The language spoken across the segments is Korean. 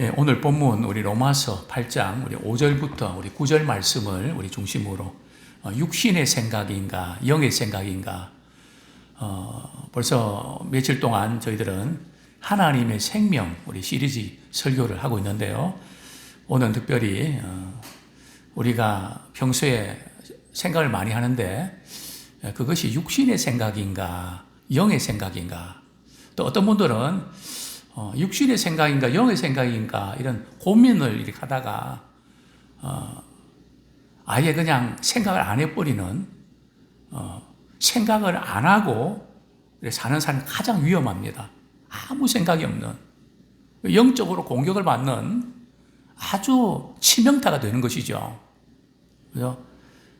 예, 오늘 본문 우리 로마서 8장 우리 5절부터 우리 9절 말씀을 우리 중심으로 어, 육신의 생각인가 영의 생각인가 어, 벌써 며칠 동안 저희들은 하나님의 생명 우리 시리즈 설교를 하고 있는데요. 오늘 특별히 어, 우리가 평소에 생각을 많이 하는데 예, 그것이 육신의 생각인가 영의 생각인가 또 어떤 분들은 어, 육신의 생각인가 영의 생각인가 이런 고민을 이렇게 하다가 어, 아예 그냥 생각을 안 해버리는 어, 생각을 안 하고 사는 사람이 가장 위험합니다. 아무 생각이 없는 영적으로 공격을 받는 아주 치명타가 되는 것이죠. 그래서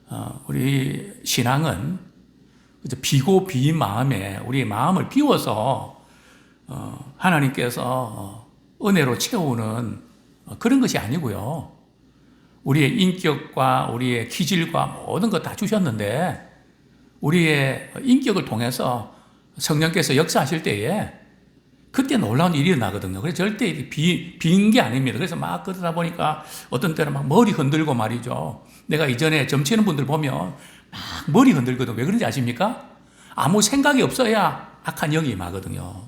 어, 우리 신앙은 비고 비인 마음에 우리의 마음을 비워서 어, 하나님께서 어, 은혜로 채우는 어, 그런 것이 아니고요. 우리의 인격과 우리의 기질과 모든 것 다 주셨는데 우리의 인격을 통해서 성령께서 역사하실 때에 그때 놀라운 일이 나거든요. 그래서 절대 비, 빈 게 아닙니다. 그래서 막 그러다 보니까 어떤 때는 막 머리 흔들고 말이죠. 내가 이전에 점치는 분들 보면 막 머리 흔들거든. 왜 그런지 아십니까? 아무 생각이 없어야 악한 영이 임하거든요.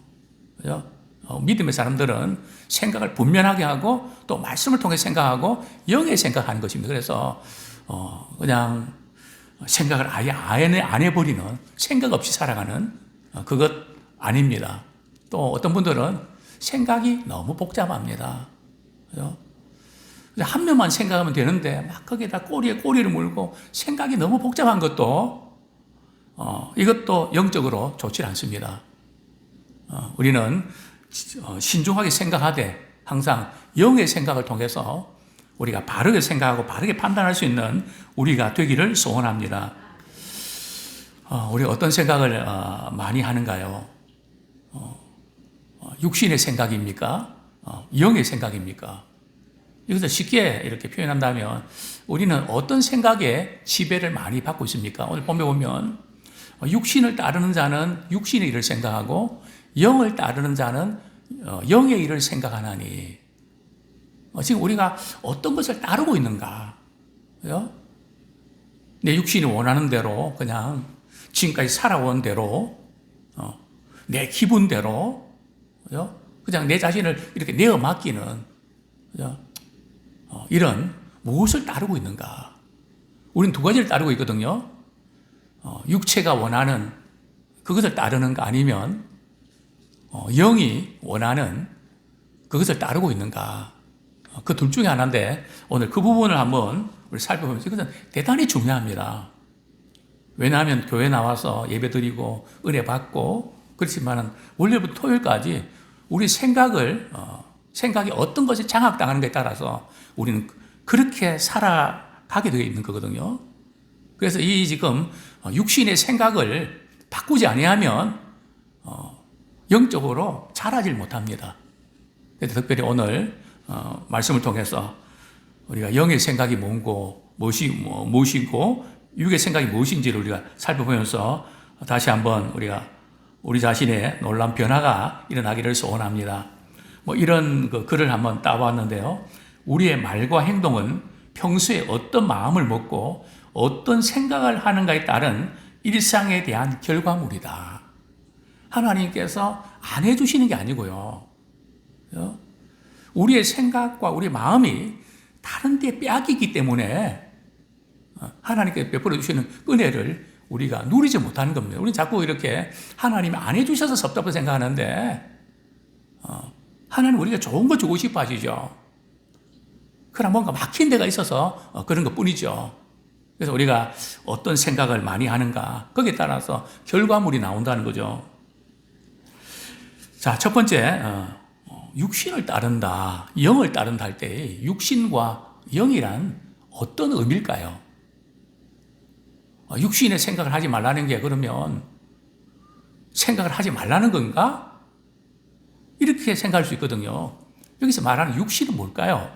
그죠? 어, 믿음의 사람들은 생각을 분명하게 하고 또 말씀을 통해 생각하고 영의 생각하는 것입니다. 그래서 어, 그냥 생각을 아예 안 해버리는 생각 없이 살아가는 어, 그것 아닙니다. 또 어떤 분들은 생각이 너무 복잡합니다. 그죠? 한 명만 생각하면 되는데 막 거기에다 꼬리에 꼬리를 물고 생각이 너무 복잡한 것도 어, 이것도 영적으로 좋지 않습니다. 어, 우리는 어, 신중하게 생각하되 항상 영의 생각을 통해서 우리가 바르게 생각하고 바르게 판단할 수 있는 우리가 되기를 소원합니다. 어, 우리 어떤 생각을 많이 하는가요? 육신의 생각입니까? 영의 생각입니까? 이것을 쉽게 이렇게 표현한다면 우리는 어떤 생각에 지배를 많이 받고 있습니까? 오늘 보면 육신을 따르는 자는 육신의 일을 생각하고 영을 따르는 자는 어, 영의 일을 생각하나니 어, 지금 우리가 어떤 것을 따르고 있는가? 내 육신이 원하는 대로 그냥 지금까지 살아온 대로 어, 내 기분대로 그냥 내 자신을 이렇게 내어 맡기는 이런 무엇을 따르고 있는가? 우리는 두 가지를 따르고 있거든요. 육체가 원하는 그것을 따르는가 아니면 어, 영이 원하는 그것을 따르고 있는가? 어, 그둘 중에 하나인데 오늘 그 부분을 한번 우리 살펴보면서 이것은 대단히 중요합니다. 왜냐하면 교회 나와서 예배 드리고 은혜 받고 그렇지만은 월요일부터 토요일까지 우리 생각을 어, 생각이 어떤 것이 장악당하는 것에 따라서 우리는 그렇게 살아가게 되어 있는 거거든요. 그래서 이 지금 육신의 생각을 바꾸지 아니하면 어, 영적으로 자라질 못합니다. 특별히 오늘 어, 말씀을 통해서 우리가 영의 생각이 뭔고 무엇이 뭐, 무엇이고 육의 생각이 무엇인지를 우리가 살펴보면서 다시 한번 우리가 우리 자신의 놀란 변화가 일어나기를 소원합니다. 뭐 이런 그 글을 한번 따왔는데요. 우리의 말과 행동은 평소에 어떤 마음을 먹고 어떤 생각을 하는가에 따른 일상에 대한 결과물이다. 하나님께서 안 해주시는 게 아니고요. 어? 우리의 생각과 우리 마음이 다른 데 빼앗기기 때문에 어, 하나님께 베풀어 주시는 은혜를 우리가 누리지 못하는 겁니다. 우리는 자꾸 이렇게 하나님이 안 해주셔서 섭섭하게 생각하는데 어, 하나님 우리가 좋은 거 주고 싶어 하시죠. 그러나 뭔가 막힌 데가 있어서 그런 것 뿐이죠. 그래서 우리가 어떤 생각을 많이 하는가 거기에 따라서 결과물이 나온다는 거죠. 자, 첫 번째, 어, 육신을 따른다, 영을 따른다 할 때 육신과 영이란 어떤 의미일까요? 어, 육신의 생각을 하지 말라는 게 그러면 생각을 하지 말라는 건가? 이렇게 생각할 수 있거든요. 여기서 말하는 육신은 뭘까요?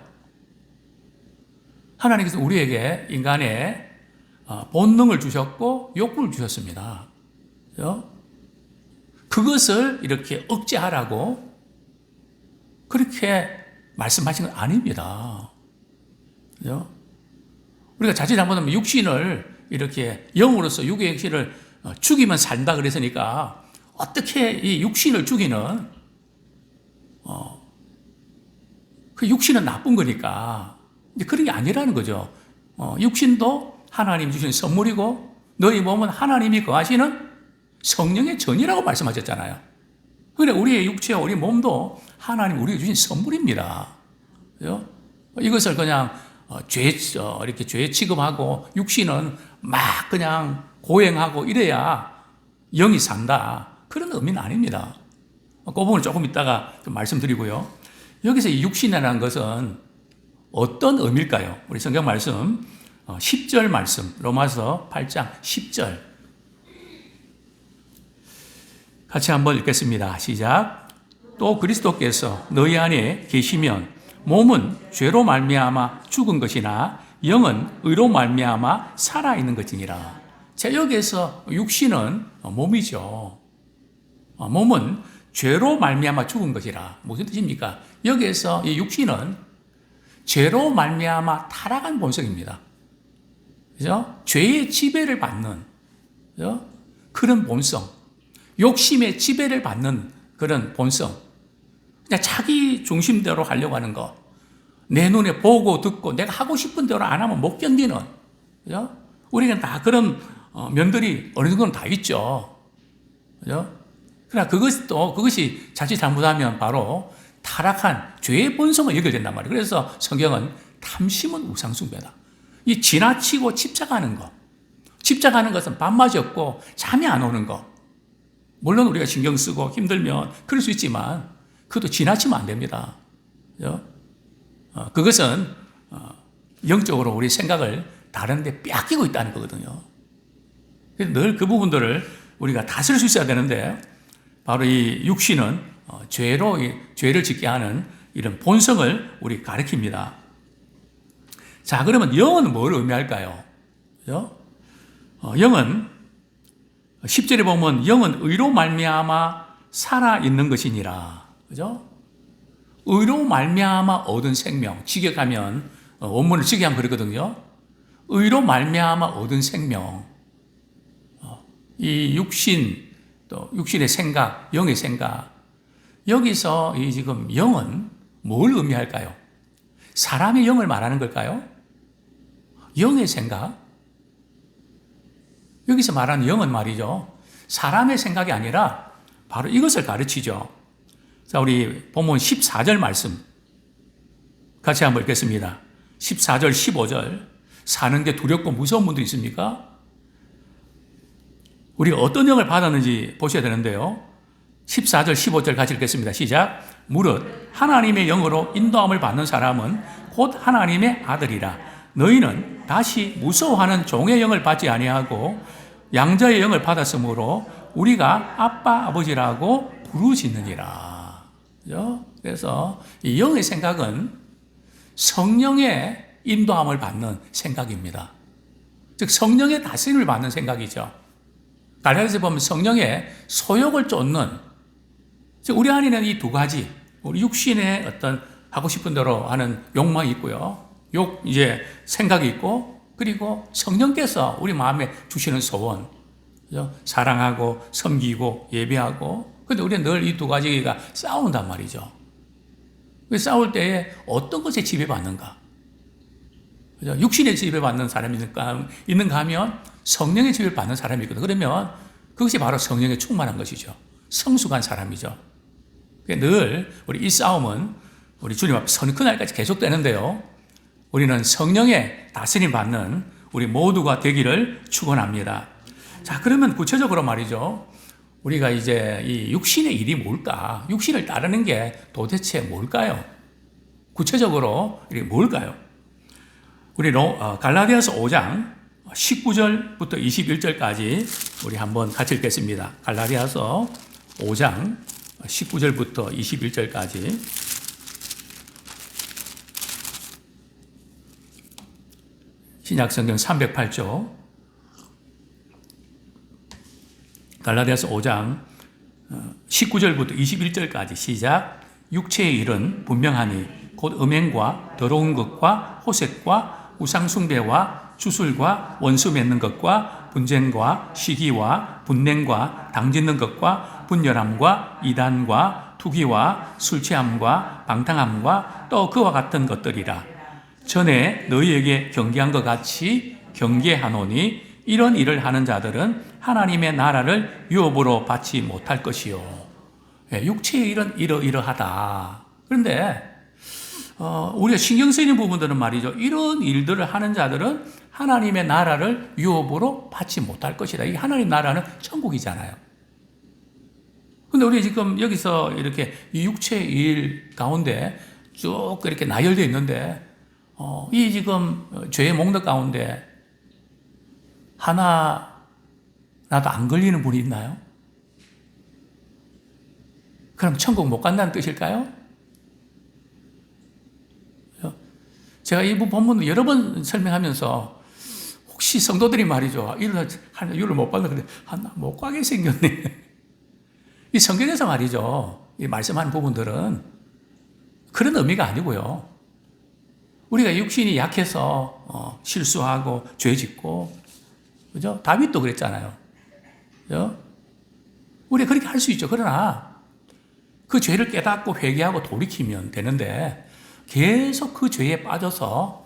하나님께서 우리에게 인간의 어, 본능을 주셨고 욕구를 주셨습니다. 그렇죠? 그것을 이렇게 억제하라고 그렇게 말씀하신 건 아닙니다. 그죠? 우리가 자칫 잘못하면 육신을 이렇게 영으로서 육의 행실을 어, 죽이면 산다 그랬으니까 어떻게 이 육신을 죽이는 어, 그 육신은 나쁜 거니까 이제 그런 게 아니라는 거죠. 어, 육신도 하나님 주신 선물이고 너희 몸은 하나님이 거하시는 성령의 전이라고 말씀하셨잖아요. 그래 우리의 육체와 우리 몸도 하나님 우리가 주신 선물입니다. 이것을 그냥 어, 죄 어, 이렇게 죄 취급하고 육신은 막 그냥 고행하고 이래야 영이 산다 그런 의미는 아닙니다. 그 부분을 조금 이따가 좀 말씀드리고요. 여기서 이 육신이라는 것은 어떤 의미일까요? 우리 성경 말씀 10절 말씀 로마서 8장 10절 같이 한번 읽겠습니다. 시작. 또 그리스도께서 너희 안에 계시면 몸은 죄로 말미암아 죽은 것이나 영은 의로 말미암아 살아 있는 것이니라. 자 여기에서 육신은 몸이죠. 어, 몸은 죄로 말미암아 죽은 것이라. 무슨 뜻입니까? 여기에서 이 육신은 죄로 말미암아 타락한 본성입니다. 그죠? 죄의 지배를 받는 그죠? 그런 본성, 욕심의 지배를 받는 그런 본성. 그냥 자기 중심대로 하려고 하는 거. 내 눈에 보고 듣고 내가 하고 싶은 대로 안 하면 못 견디는. 그죠? 우리는 다 그런 어, 면들이 어느 정도는 다 있죠. 그죠? 그러나 그것도, 그것이 자칫 잘못하면 바로 타락한 죄의 본성을 연결된단 말이에요. 그래서 성경은 탐심은 우상숭배다. 이 지나치고 집착하는 것. 집착하는 것은 밥맛이 없고 잠이 안 오는 것. 물론 우리가 신경 쓰고 힘들면 그럴 수 있지만 그것도 지나치면 안 됩니다. 어, 그것은 어, 영적으로 우리 생각을 다른데 빼앗기고 있다는 거거든요. 늘 그 부분들을 우리가 다스릴 수 있어야 되는데 바로 이 육신은 어, 죄로 죄를 짓게 하는 이런 본성을 우리 가리킵니다. 자, 그러면 영은 뭘 의미할까요? 영은 10절에 보면 영은 의로 말미암아 살아 있는 것이니라. 그죠? 의로 말미암아 얻은 생명. 직역하면 어, 원문을 직역하면 그러거든요. 의로 말미암아 얻은 생명. 어, 이 육신 또 육신의 생각, 영의 생각. 여기서 이 지금 영은 뭘 의미할까요? 사람의 영을 말하는 걸까요? 영의 생각? 여기서 말하는 영은 말이죠. 사람의 생각이 아니라 바로 이것을 가르치죠. 자, 우리 본문 14절 말씀 같이 한번 읽겠습니다. 14절, 15절. 사는 게 두렵고 무서운 분들 있습니까? 우리가 어떤 영을 받았는지 보셔야 되는데요. 14절, 15절 같이 읽겠습니다. 시작. 무릇 하나님의 영으로 인도함을 받는 사람은 곧 하나님의 아들이라. 너희는 다시 무서워하는 종의 영을 받지 아니하고 양자의 영을 받았으므로 우리가 아빠 아버지라고 부르짖느니라. 그래서 이 영의 생각은 성령의 인도함을 받는 생각입니다. 즉 성령의 다스림을 받는 생각이죠. 갈라디아서 보면 성령의 소욕을 쫓는 즉 우리 안에는 이 두 가지 우리 육신의 어떤 하고 싶은 대로 하는 욕망이 있고요. 욕 이제 생각이 있고 그리고 성령께서 우리 마음에 주시는 소원 그죠? 사랑하고 섬기고 예배하고 근데 우리는 늘 이 두 가지가 싸운단 말이죠. 그 싸울 때에 어떤 것에 지배받는가? 그죠? 육신에 지배받는 사람이 있는가, 하면 성령의 지배를 받는 사람이 있거든. 그러면 그것이 바로 성령에 충만한 것이죠. 성숙한 사람이죠. 늘 우리 이 싸움은 우리 주님 앞에 서는 그날까지 계속되는데요. 우리는 성령의 다스림 받는 우리 모두가 되기를 축원합니다. 자, 그러면 구체적으로 말이죠. 우리가 이제 이 육신의 일이 뭘까? 육신을 따르는 게 도대체 뭘까요? 구체적으로 이게 뭘까요? 우리 어, 갈라디아서 5장 19절부터 21절까지 우리 한번 같이 읽겠습니다. 갈라디아서 5장 19절부터 21절까지 신약성경 308조. 갈라디아서 5장 19절부터 어, 21절까지 시작. 육체의 일은 분명하니 곧 음행과 더러운 것과 호색과 우상숭배와 주술과 원수 맺는 것과 분쟁과 시기와 분냉과 당짓는 것과 분열함과 이단과 투기와 술취함과 방탕함과 또 그와 같은 것들이라 전에 너희에게 경계한 것 같이 경계하노니 이런 일을 하는 자들은 하나님의 나라를 유업으로 받지 못할 것이요. 예, 육체의 일은 이러이러하다. 그런데 어, 우리가 신경 쓰이는 부분들은 말이죠. 이런 일들을 하는 자들은 하나님의 나라를 유업으로 받지 못할 것이다. 이 하나님 나라는 천국이잖아요. 근데 우리 지금 여기서 이렇게 이 육체의 일 가운데 쭉 이렇게 나열되어 있는데, 어, 이 지금 죄의 목록 가운데 하나라도 안 걸리는 분이 있나요? 그럼 천국 못 간다는 뜻일까요? 제가 이 본문 여러 번 설명하면서 혹시 성도들이 말이죠. 이를 하나 유를 못 받는 그래 하나 못 가게 생겼네. 이 성경에서 말이죠. 이 말씀하는 부분들은 그런 의미가 아니고요. 우리가 육신이 약해서 어, 실수하고 죄 짓고 그죠? 다윗도 그랬잖아요. 그죠? 우리가 그렇게 할 수 있죠. 그러나 그 죄를 깨닫고 회개하고 돌이키면 되는데 계속 그 죄에 빠져서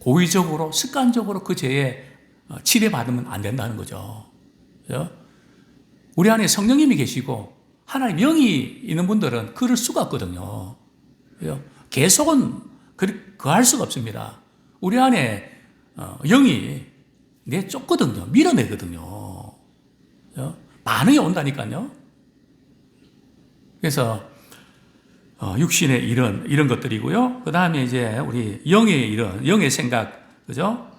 고의적으로 습관적으로 그 죄에 어, 치료받으면 안 된다는 거죠. 그죠? 우리 안에 성령님이 계시고 하나님 영이 있는 분들은 그럴 수가 없거든요. 그죠? 계속은 그, 할 수가 없습니다. 우리 안에 어, 영이 내 쫓거든요. 밀어내거든요. 그죠? 반응이 온다니까요. 그래서 어, 육신의 이런 이런 것들이고요. 그 다음에 이제 우리 영의 이런 영의 생각, 그죠?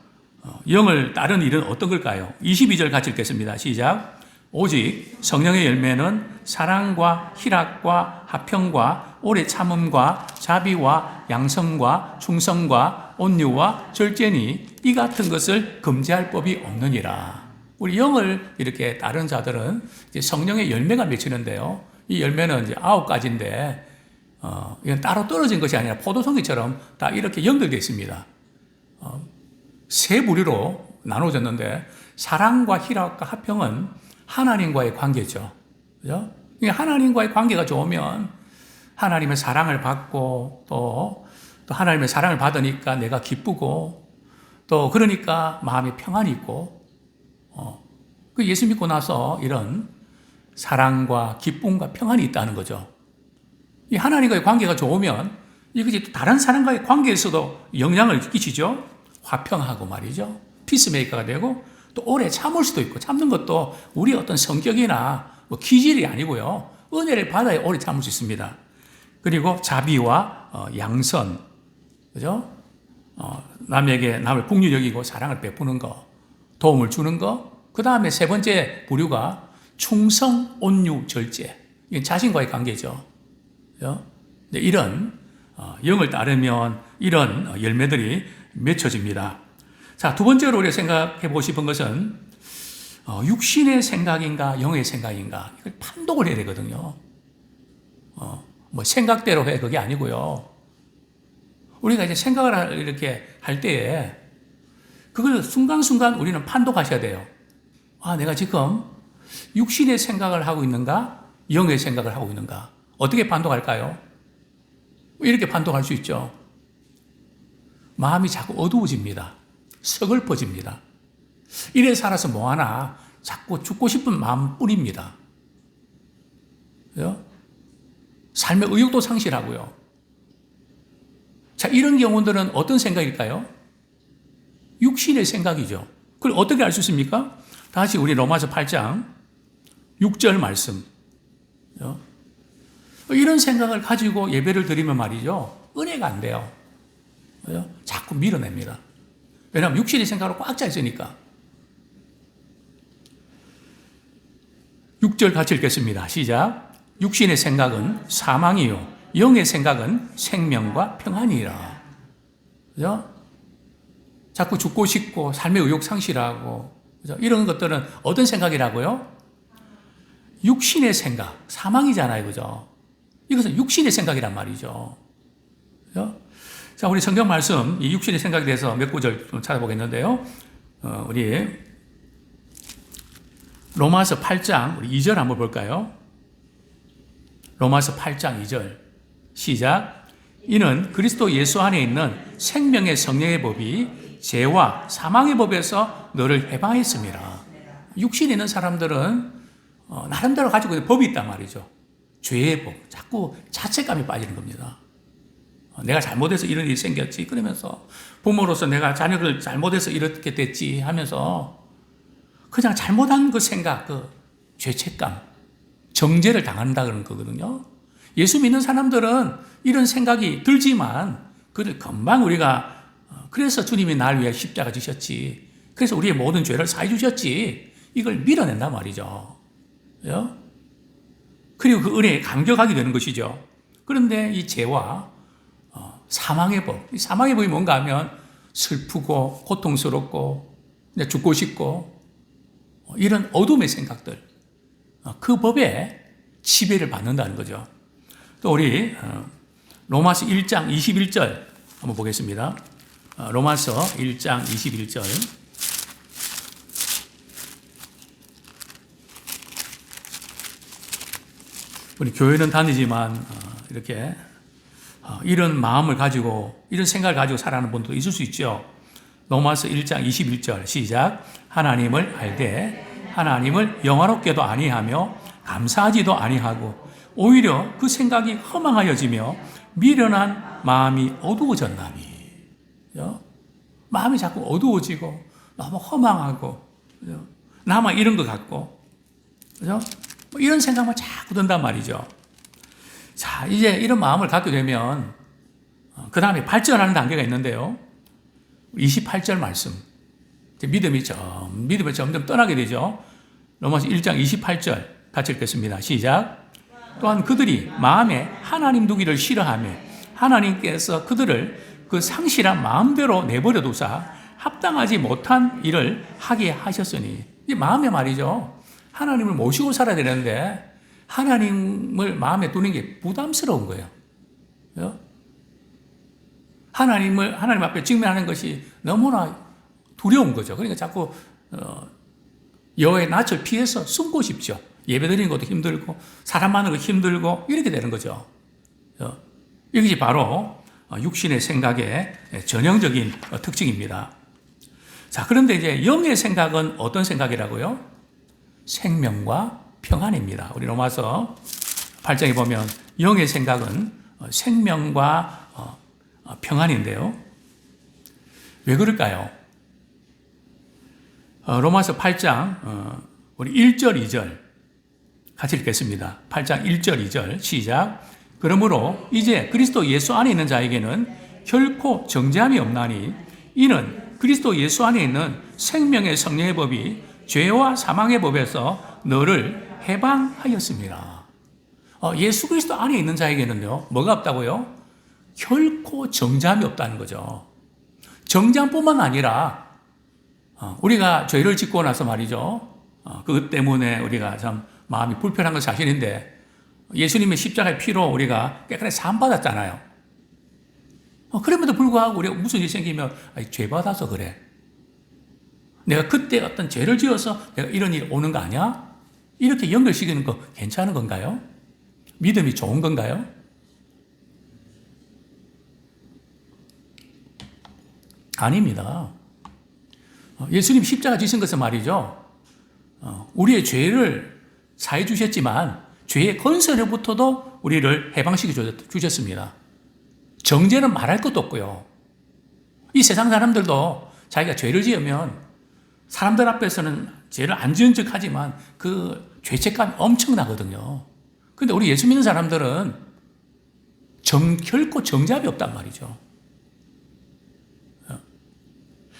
어, 영을 따른 일은 어떤 걸까요? 22절 같이 읽겠습니다. 시작. 오직 성령의 열매는 사랑과 희락과 화평과 오래 참음과 자비와 양성과 충성과 온유와 절제니 이 같은 것을 금지할 법이 없느니라. 우리 영을 이렇게 다른 자들은 성령의 열매가 맺히는데요. 이 열매는 이제 아홉 가지인데 어, 이건 따로 떨어진 것이 아니라 포도송이처럼 다 이렇게 연결되어 있습니다. 어, 세 부류로 나눠졌는데 사랑과 희락과 화평은 하나님과의 관계죠. 그죠? 하나님과의 관계가 좋으면 하나님의 사랑을 받고 또, 또 하나님의 사랑을 받으니까 내가 기쁘고 또 그러니까 마음에 평안이 있고 어, 그 예수 믿고 나서 이런 사랑과 기쁨과 평안이 있다는 거죠. 이 하나님과의 관계가 좋으면 이것이 다른 사람과의 관계에서도 영향을 끼치죠. 화평하고 말이죠. 피스메이커가 되고 또 오래 참을 수도 있고 참는 것도 우리 어떤 성격이나 뭐 기질이 아니고요. 은혜를 받아야 오래 참을 수 있습니다. 그리고 자비와 어, 양선, 그죠? 어, 남에게 남을 국률 여기고 사랑을 베푸는 거, 도움을 주는 거. 그 다음에 세 번째 부류가 충성, 온유, 절제. 이건 자신과의 관계죠. 이런 어, 영을 따르면 이런 열매들이 맺혀집니다. 자, 두 번째로 우리가 생각해 보고 싶은 것은 어, 육신의 생각인가 영의 생각인가 이걸 판독을 해야 되거든요. 어, 뭐 생각대로 해 그게 아니고요. 우리가 이제 생각을 이렇게 할 때에 그걸 순간순간 우리는 판독하셔야 돼요. 아, 내가 지금 육신의 생각을 하고 있는가? 영의 생각을 하고 있는가? 어떻게 판독할까요? 이렇게 판독할 수 있죠. 마음이 자꾸 어두워집니다. 서글퍼집니다. 이래 살아서 뭐하나 자꾸 죽고 싶은 마음뿐입니다. 삶의 의욕도 상실하고요. 자, 이런 경우들은 어떤 생각일까요? 육신의 생각이죠. 그걸 어떻게 알 수 있습니까? 다시 우리 로마서 8장 6절 말씀. 이런 생각을 가지고 예배를 드리면 말이죠. 은혜가 안 돼요. 그죠? 자꾸 밀어냅니다. 왜냐하면 육신의 생각으로 꽉 차 있으니까. 6절 같이 읽겠습니다. 시작. 육신의 생각은 사망이요. 영의 생각은 생명과 평안이라. 그죠? 자꾸 죽고 싶고 삶의 의욕 상실하고 그죠? 이런 것들은 어떤 생각이라고요? 육신의 생각, 사망이잖아요. 그죠? 이것은 육신의 생각이란 말이죠. 그죠? 자, 우리 성경 말씀, 이 육신의 생각에 대해서 몇 구절 좀 찾아보겠는데요. 어, 우리 로마서 8장, 우리 2절 한번 볼까요? 로마서 8장 2절. 시작. 이는 그리스도 예수 안에 있는 생명의 성령의 법이 죄와 사망의 법에서 너를 해방했습니다. 육신에 있는 사람들은 어, 나름대로 가지고 있는 법이 있단 말이죠. 죄의 법. 자꾸 자책감이 빠지는 겁니다. 어, 내가 잘못해서 이런 일이 생겼지. 그러면서 부모로서 내가 자녀를 잘못해서 이렇게 됐지 하면서 그냥 잘못한 그 생각, 그 죄책감, 정죄를 당한다 그런 거거든요. 예수 믿는 사람들은 이런 생각이 들지만 그를 금방 우리가 어, 그래서 주님이 날 위해 십자가 지셨지. 그래서 우리의 모든 죄를 사해 주셨지. 이걸 밀어낸단 말이죠. 그리고 그 은혜에 감격하게 되는 것이죠. 그런데 이 죄와 어, 사망의 법, 이 사망의 법이 뭔가 하면 슬프고 고통스럽고 이제 죽고 싶고 어, 이런 어둠의 생각들, 어, 그 법에 지배를 받는다는 거죠. 또 우리 어, 로마서 1장 21절 한번 보겠습니다. 어, 로마서 1장 21절. 우리 교회는 다니지만 어, 이렇게 어, 이런 마음을 가지고 이런 생각을 가지고 살아가는 분도 있을 수 있죠. 로마서 1장 21절 시작 하나님을 알되 하나님을 영화롭게도 아니하며 감사하지도 아니하고 오히려 그 생각이 허망하여지며 미련한 마음이 어두워졌나니? 마음이 자꾸 어두워지고 너무 허망하고? 나만 이런 것 같고 그죠? 뭐 이런 생각만 자꾸 든단 말이죠. 자, 이제 이런 마음을 갖게 되면 그 다음에 발전하는 단계가 있는데요. 28절 말씀. 믿음이 점, 믿음을 점점 떠나게 되죠. 로마서 1장 28절 같이 읽겠습니다. 시작. 또한 그들이 마음에 하나님 두기를 싫어하며 하나님께서 그들을 그 상실한 마음대로 내버려 두사 합당하지 못한 일을 하게 하셨으니 이 마음의 말이죠. 하나님을 모시고 살아야 되는데 하나님을 마음에 두는 게 부담스러운 거예요. 그죠? 하나님을 하나님 앞에 직면하는 것이 너무나 두려운 거죠. 그러니까 자꾸 어, 여호의 낯을 피해서 숨고 싶죠. 예배 드리는 것도 힘들고 사람 거 힘들고 이렇게 되는 거죠. 어, 이것이 바로 어, 육신의 생각의 전형적인 어, 특징입니다. 자, 그런데 이제 영의 생각은 어떤 생각이라고요? 생명과 평안입니다. 우리 로마서 8장에 보면 영의 생각은 어, 생명과 어, 어, 평안인데요. 왜 그럴까요? 어, 로마서 8장 어, 우리 1절 2절 같이 읽겠습니다. 8장 1절 2절 시작. 그러므로 이제 그리스도 예수 안에 있는 자에게는 결코 정죄함이 없나니 이는 그리스도 예수 안에 있는 생명의 성령의 법이 죄와 사망의 법에서 너를 해방하였습니다. 어, 예수 그리스도 안에 있는 자에게는요, 뭐가 없다고요? 결코 정죄함이 없다는 거죠. 정죄함뿐만 아니라 어, 우리가 죄를 짓고 나서 말이죠. 어, 그것 때문에 우리가 참 마음이 불편한 건 사실인데 예수님의 십자가의 피로 우리가 깨끗하게 사함받았잖아요. 어, 그럼에도 불구하고 우리가 무슨 일이 생기면 아니, 죄 받아서 그래. 내가 그때 어떤 죄를 지어서 내가 이런 일이 오는 거 아니야? 이렇게 연결시키는 거 괜찮은 건가요? 믿음이 좋은 건가요? 아닙니다. 어, 예수님 십자가 지신 것은 말이죠. 어, 우리의 죄를 사해 주셨지만 죄의 건설로부터도 우리를 해방시켜 주셨습니다. 정죄는 말할 것도 없고요. 이 세상 사람들도 자기가 죄를 지으면 사람들 앞에서는 죄를 안 지은 척 하지만 그 죄책감이 엄청나거든요. 근데 우리 예수 믿는 사람들은 정, 결코 정답이 없단 말이죠.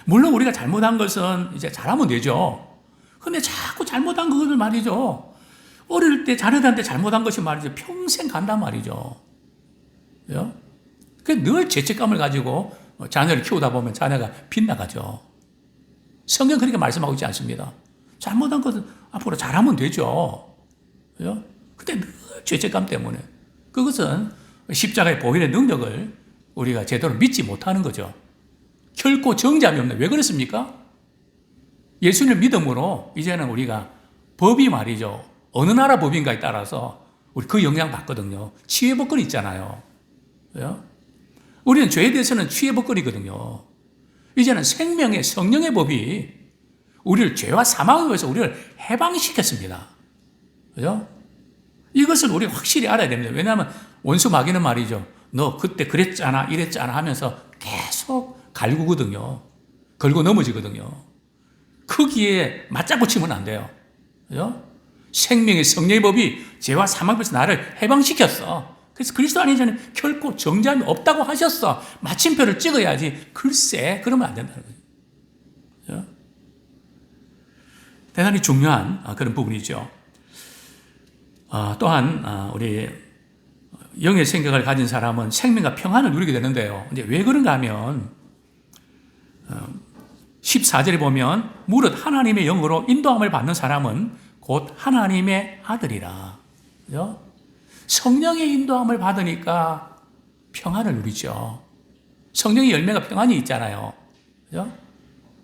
물론 우리가 잘못한 것은 이제 잘하면 되죠. 근데 자꾸 잘못한 그것을 말이죠. 어릴 때 자녀들한테 잘못한 것이 말이죠. 평생 간단 말이죠. 늘 죄책감을 가지고 자녀를 키우다 보면 자녀가 빗나가죠. 성경 그렇게 말씀하고 있지 않습니다. 잘못한 것은 앞으로 잘하면 되죠. 그죠? 근데 늘 죄책감 때문에. 그것은 십자가의 보혈의 능력을 우리가 제대로 믿지 못하는 거죠. 결코 정잠이 없네. 왜 그렇습니까? 예수님 믿음으로 이제는 우리가 법이 말이죠. 어느 나라 법인가에 따라서 우리 그 영향 받거든요. 치외법권 있잖아요. 그죠? 우리는 죄에 대해서는 치외법권이거든요. 이제는 생명의 성령의 법이 우리를 죄와 사망에 의해서 우리를 해방시켰습니다. 그죠? 이것을 우리가 확실히 알아야 됩니다. 왜냐하면 원수 마귀는 말이죠. 너 그때 그랬잖아, 이랬잖아 하면서 계속 갈구거든요. 걸고 넘어지거든요. 거기에 맞장구 치면 안 돼요. 그죠? 생명의 성령의 법이 죄와 사망에서 나를 해방시켰어. 그래서 그리스도 안에 저는 결코 정잠이 없다고 하셨어. 마침표를 찍어야지. 글쎄, 그러면 안 된다는 거죠. 대단히 중요한 아, 그런 부분이죠. 아, 또한 아, 우리 영의 생각을 가진 사람은 생명과 평안을 누리게 되는데요. 이제 왜 그런가 하면 14절에 보면 무릇 하나님의 영으로 인도함을 받는 사람은 곧 하나님의 아들이라. 그죠? 성령의 인도함을 받으니까 평안을 누리죠. 성령의 열매가 평안이 있잖아요. 그죠?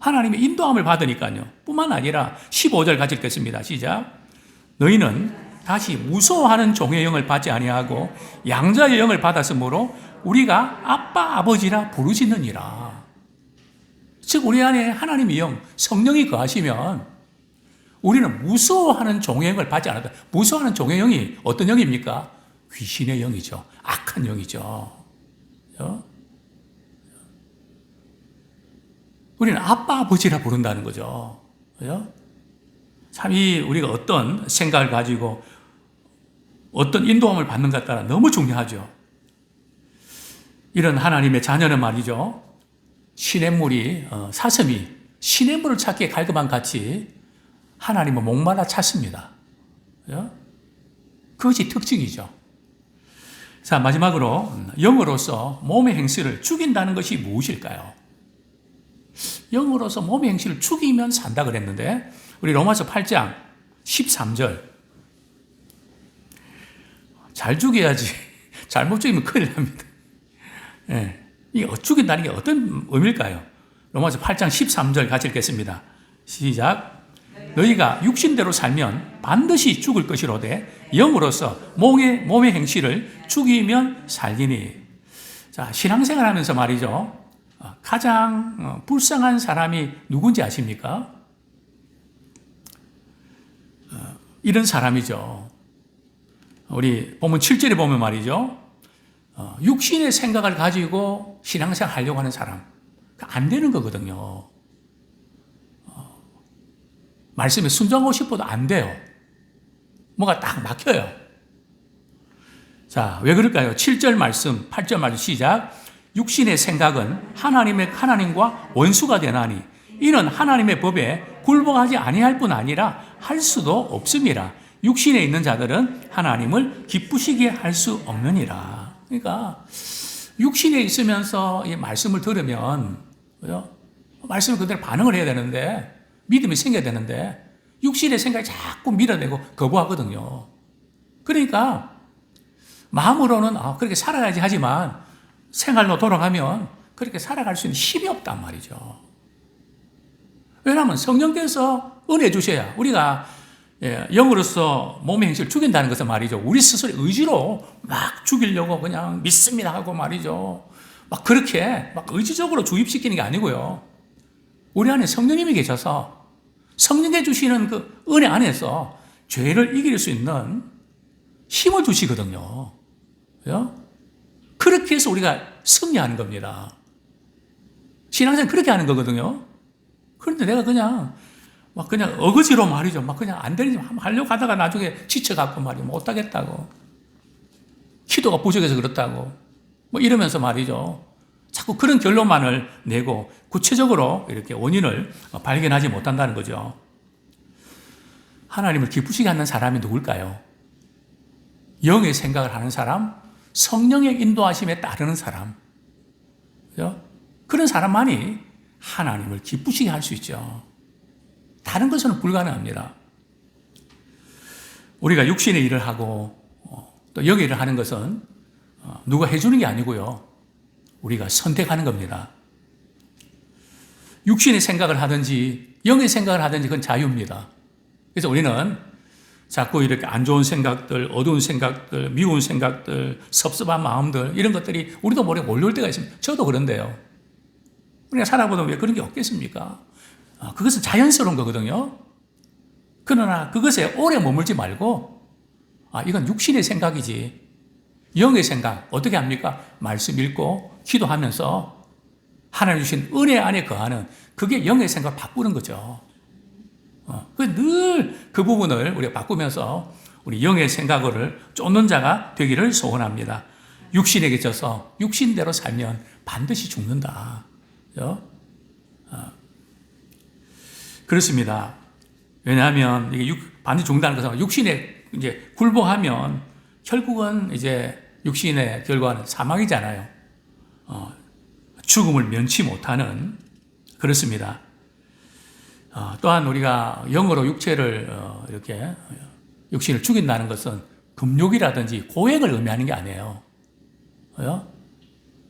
하나님의 인도함을 받으니까요. 뿐만 아니라 15절 같이 읽겠습니다. 시작. 너희는 다시 무서워하는 종의 영을 받지 아니하고 양자의 영을 받았으므로 우리가 아빠 아버지라 부르짖느니라. 즉 우리 안에 하나님의 영, 성령이 거하시면 우리는 무서워하는 종의 영을 받지 않았다. 무서워하는 종의 영이 어떤 영입니까? 귀신의 영이죠. 악한 영이죠. 그죠? 우리는 아빠 아버지라 부른다는 거죠. 그죠? 참이 우리가 어떤 생각을 가지고 어떤 인도함을 받는가 따라 너무 중요하죠. 이런 하나님의 자녀는 말이죠. 시냇물이 어, 사슴이 시냇물을 찾기에 갈급한 같이 하나님은 목말라 찾습니다. 그것이 특징이죠. 자 마지막으로 영으로서 몸의 행실을 죽인다는 것이 무엇일까요? 영으로서 몸의 행실을 죽이면 산다 그랬는데 우리 로마서 8장 13절 잘 죽여야지 잘못 죽이면 큰일 납니다. 예. 이게 죽인다는 게 어떤 의미일까요? 로마서 8장 13절 같이 읽겠습니다. 시작. 너희가 육신대로 살면 반드시 죽을 것이로되 영으로서 몸의, 몸의 행실을 죽이면 살리니. 자, 신앙생활 하면서 말이죠. 어, 가장 어, 불쌍한 사람이 누군지 아십니까? 어, 이런 사람이죠. 우리 보면 7절에 보면 말이죠. 육신의 생각을 가지고 신앙생활 하려고 하는 사람. 안 되는 거거든요. 말씀에 순종하고 싶어도 안 돼요. 뭐가 딱 막혀요. 자, 왜 그럴까요? 7절 말씀, 8절 말씀 시작. 육신의 생각은 하나님의 하나님과 원수가 되나니 이는 하나님의 법에 굴복하지 아니할 뿐 아니라 할 수도 없음이라. 육신에 있는 자들은 하나님을 기쁘시게 할 수 없느니라. 그러니까 육신에 있으면서 이 말씀을 들으면? 말씀 그대로 반응을 해야 되는데 믿음이 생겨야 되는데 육신의 생각이 자꾸 밀어내고 거부하거든요. 그러니까 마음으로는 아, 그렇게 살아야지 하지만 생활로 돌아가면 그렇게 살아갈 수 있는 힘이 없단 말이죠. 왜냐하면 성령께서 은혜 주셔야 우리가 예, 영으로서 몸의 행실을 죽인다는 것은 말이죠. 우리 스스로 의지로 막 죽이려고 그냥 믿습니다 하고 말이죠. 막 그렇게 막 의지적으로 주입시키는 게 아니고요. 우리 안에 성령님이 계셔서 성령에 주시는 그 은혜 안에서 죄를 이길 수 있는 힘을 주시거든요. 그죠? 그렇게 해서 우리가 승리하는 겁니다. 신앙생활 그렇게 하는 거거든요. 그런데 내가 그냥 막 그냥 어거지로 말이죠. 막 그냥 안 되는 좀 하려고 하다가 나중에 지쳐갖고 말이 못하겠다고. 기도가 부족해서 그렇다고. 뭐 이러면서 말이죠. 자꾸 그런 결론만을 내고 구체적으로 이렇게 원인을 발견하지 못한다는 거죠. 하나님을 기쁘시게 하는 사람이 누굴까요? 영의 생각을 하는 사람, 성령의 인도하심에 따르는 사람. 그죠? 그런 사람만이 하나님을 기쁘시게 할 수 있죠. 다른 것은 불가능합니다. 우리가 육신의 일을 하고 어, 또 영의 일을 하는 것은 어, 누가 해주는 게 아니고요. 우리가 선택하는 겁니다. 육신의 생각을 하든지 영의 생각을 하든지 그건 자유입니다. 그래서 우리는 자꾸 이렇게 안 좋은 생각들, 어두운 생각들, 미운 생각들, 섭섭한 마음들 이런 것들이 우리도 모르게 몰려올 때가 있습니다. 저도 그런데요. 우리가 살아보면 왜 그런 게 없겠습니까? 아, 그것은 자연스러운 거거든요. 그러나 그것에 오래 머물지 말고 아, 이건 육신의 생각이지. 영의 생각 어떻게 합니까? 말씀 읽고 기도하면서 하나님 주신 은혜 안에 거하는 그게 영의 생각을 바꾸는 거죠. 늘그 부분을 우리가 바꾸면서 우리 영의 생각을 쫓는 자가 되기를 소원합니다. 육신에게 져서 육신대로 살면 반드시 죽는다. 어. 그렇습니다. 왜냐하면 이게 육, 반드시 죽는다는 것은 육신에 이제 굴복하면 결국은 이제 육신의 결과는 사망이잖아요. 어, 죽음을 면치 못하는 그렇습니다. 어, 또한 우리가 영어로 육체를 어, 이렇게 육신을 죽인다는 것은 금욕이라든지 고액을 의미하는 게 아니에요. 어?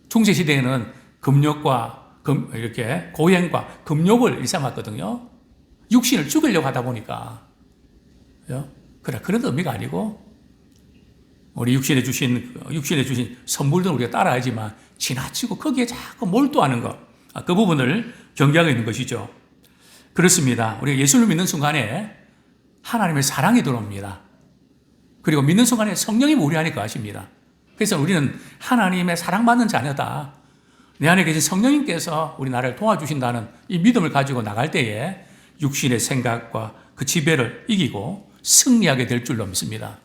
중세 시대에는 금욕과 금, 이렇게 고행과 금욕을 일삼았거든요. 육신을 죽이려고 하다 보니까 어? 그래 그런 의미가 아니고 우리 육신에 주신 육신에 주신 선물도 우리가 따라야지만 지나치고 거기에 자꾸 몰두하는 것, 아, 그 부분을 경계하고 있는 것이죠. 그렇습니다. 우리가 예수를 믿는 순간에 하나님의 사랑이 들어옵니다. 그리고 믿는 순간에 성령이 우리 안에 거하십니다. 그래서 우리는 하나님의 사랑받는 자녀다. 내 안에 계신 성령님께서 우리 나를 도와주신다는 이 믿음을 가지고 나갈 때에 육신의 생각과 그 지배를 이기고 승리하게 될 줄로 믿습니다.